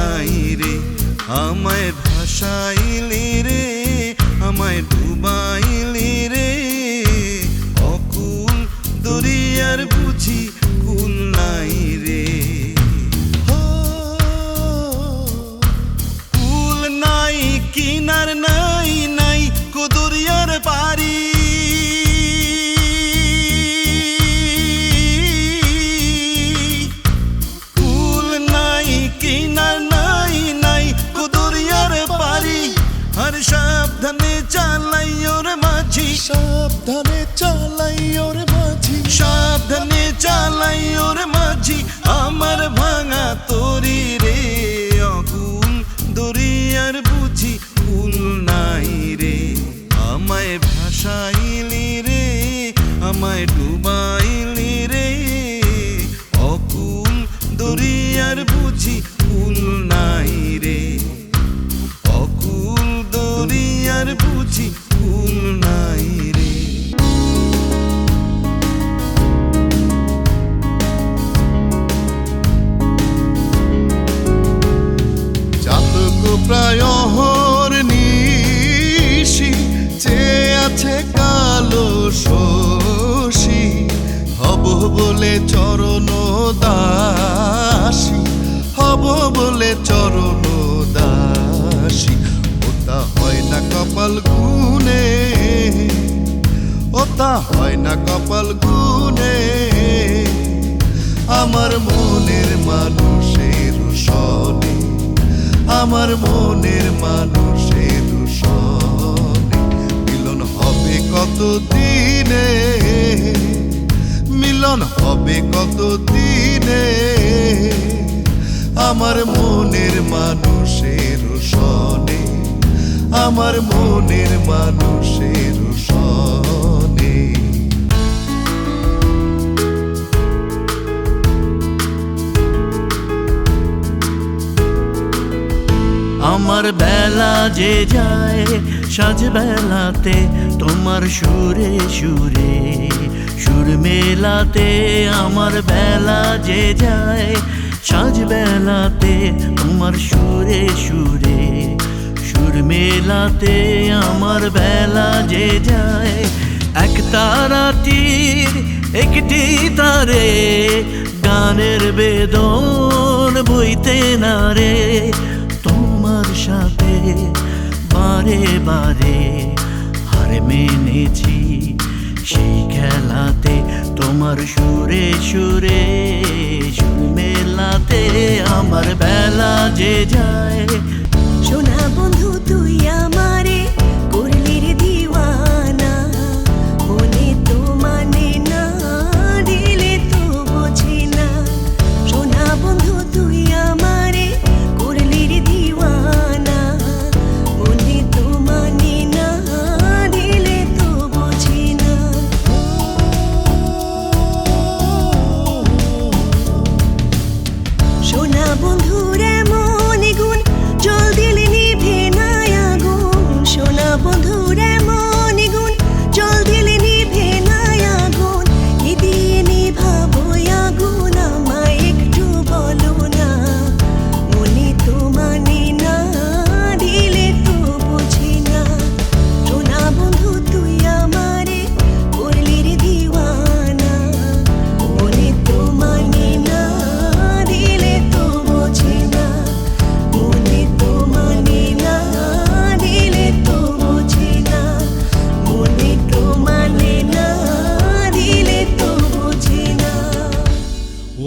নাই রে। আমায় ভাসাইলি রে। হব বলে চরণ দাসী। ওটা হয় না কপাল গুনে ওটা হয় না কপাল গুনে আমার মনের মানুষের সনে। আমার মনের মানুষের সনে। মিলন হবে কত দিনে মিলন হবে কত দিনে আমার মনের মানুষের সনে, আমার মনের মানুষের সনে। আমার বেলা যে যায়, সাজ বেলাতে তোমার সুরে সুরে। সুর মেলাতে আমার বেলা যে যায় সাজ বেলাতে তোমার সুরে সুরে, সুর মেলাতে আমার বেলা যে যায়। এক তারাটির একটি তারে, গানের বেদন বইতে না রে। তোমার সাথে বারে বারে হার মেনেছি সেই খেলাতে তোমার সুরে সুরে যায়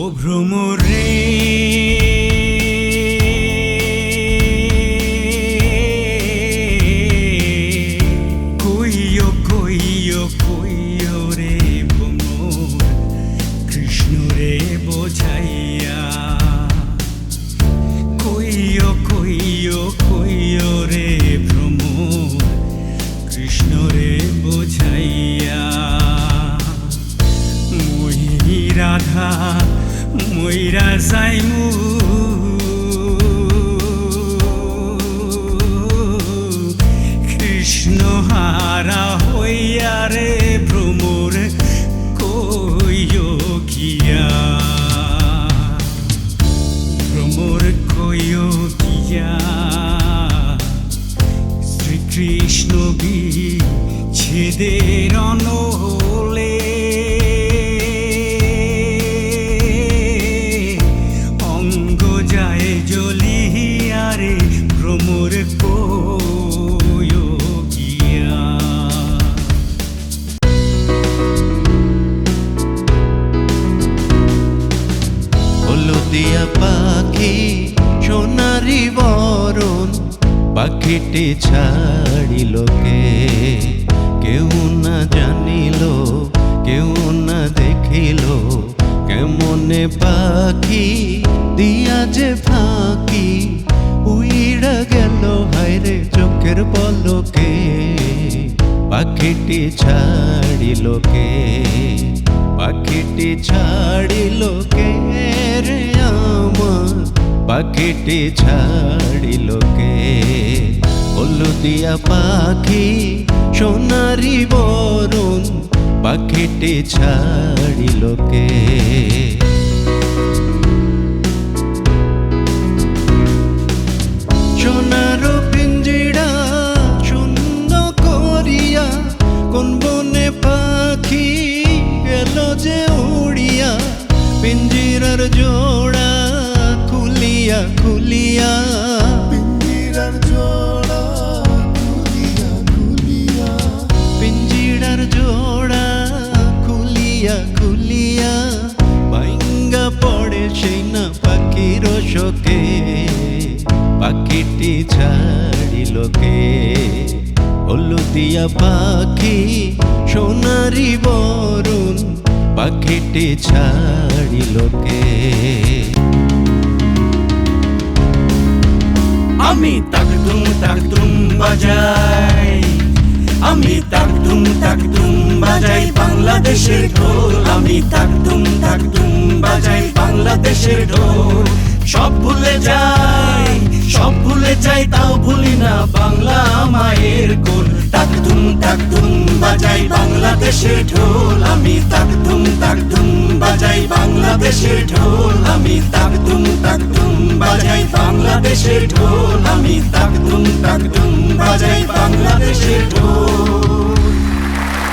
ও ভ্রমরে। কইও কইও কইও রে ভ্রমর, কৃষ্ণ রে বোঝাইয়া। কইও কইও কইও রে ভ্রমর, কৃষ্ণ রে বোঝাইয়া। মই রাধা মইরা যাইমু। কৃষ্ণ হারা হইয়া রে। পাখিটি ছাড়িল কে? কেউ না জানিল, কেউ না দেখিল কেমনে পাখি দিয়া যে ফাঁকি উইড়া গেল হায়রে চোখের পলকে। পাখিটি ছাড়িল কে? পাখিটি ছাড়িল কে রে? পাখিটি ছাড়িল কে? হলুদিয়া পাখি, সোনারি বরণ, পাখিটি ছাড়িল কে? সোনার পিঞ্জিরা শূন্য করিয়া, কোন বনে পাখি গেল যে উড়িয়া, পিঞ্জিরার জোড়া খুলিয়া খুলিয়া। পিঞ্জিরার জোড়া খুলিয়া খুলিয়া। পিঞ্জিরার জোড়া খুলিয়া খুলিয়া। বাইঙ্গা পড়ে সেই না পাখির শোকে। পাখিটি ছাড়িল কে? হলুদিয়া পাখি সোনারি বরুণ পাখিটি ছাড়িল তাক তুম তাক তুম বাজাই। আমি তাক তুম তাক তুম বাজাই, বাংলাদেশের ঢোল। আমি তাক তুম তাক তুম বাজাই, বাংলাদেশের ঢোল। সব ভুলে যাই, সব ভুলে যাই, তাও ভুলি না বাংলা মায়ের কোল। তাকতুম তাকতুম বাজাই বাংলাদেশের ঢোল, আমি তাকতুম তাকতুম বাজাই বাংলাদেশের ঢোল, আমি তাকতুম তাকতুম বাজাই বাংলাদেশের ঢোল, আমি তাকতুম তাকতুম বাজাই বাংলাদেশের ঢোল।